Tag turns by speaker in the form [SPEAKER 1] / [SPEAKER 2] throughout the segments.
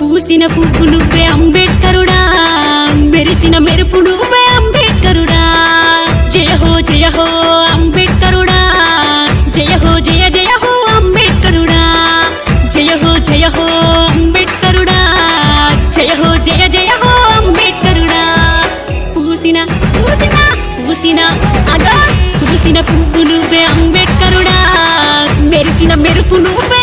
[SPEAKER 1] పూసిన పువ్వు నువ్వే అంబేద్కరుడా. మెరిసిన మెరుపు నువ్వే అంబేద్కరుడా. జయ హో జయ హో అంబేద్కరుడా. జయ హో జయ జయ హో అంబేద్కరుడా. జయ హో జయ హో అంబేద్కరుడా. జయ హో జయ జయ హో అంబేద్కరుడా. పూసిన పూసిన పూసిన అగా. పూసిన పువ్వు నువ్వే అంబేద్కరుడా. మెరిసిన మెరుపు నువ్వే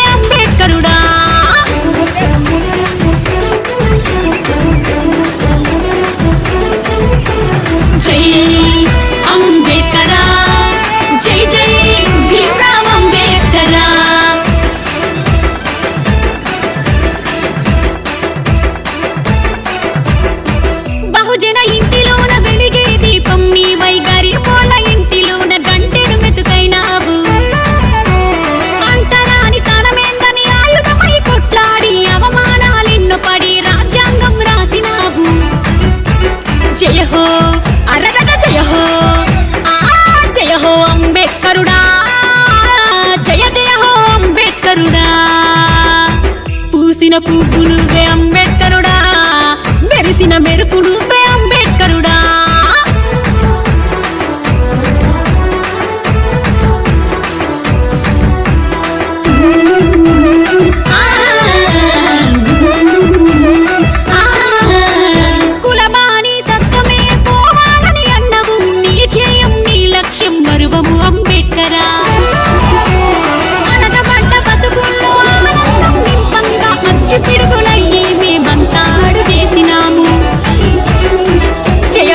[SPEAKER 1] హో అరరర జయ హో ఆ జయ హో అంబేద్కరుడా జయ జయ హో అంబేద్కరుడా. పూసిన పువ్వు అంబేద్కరుడా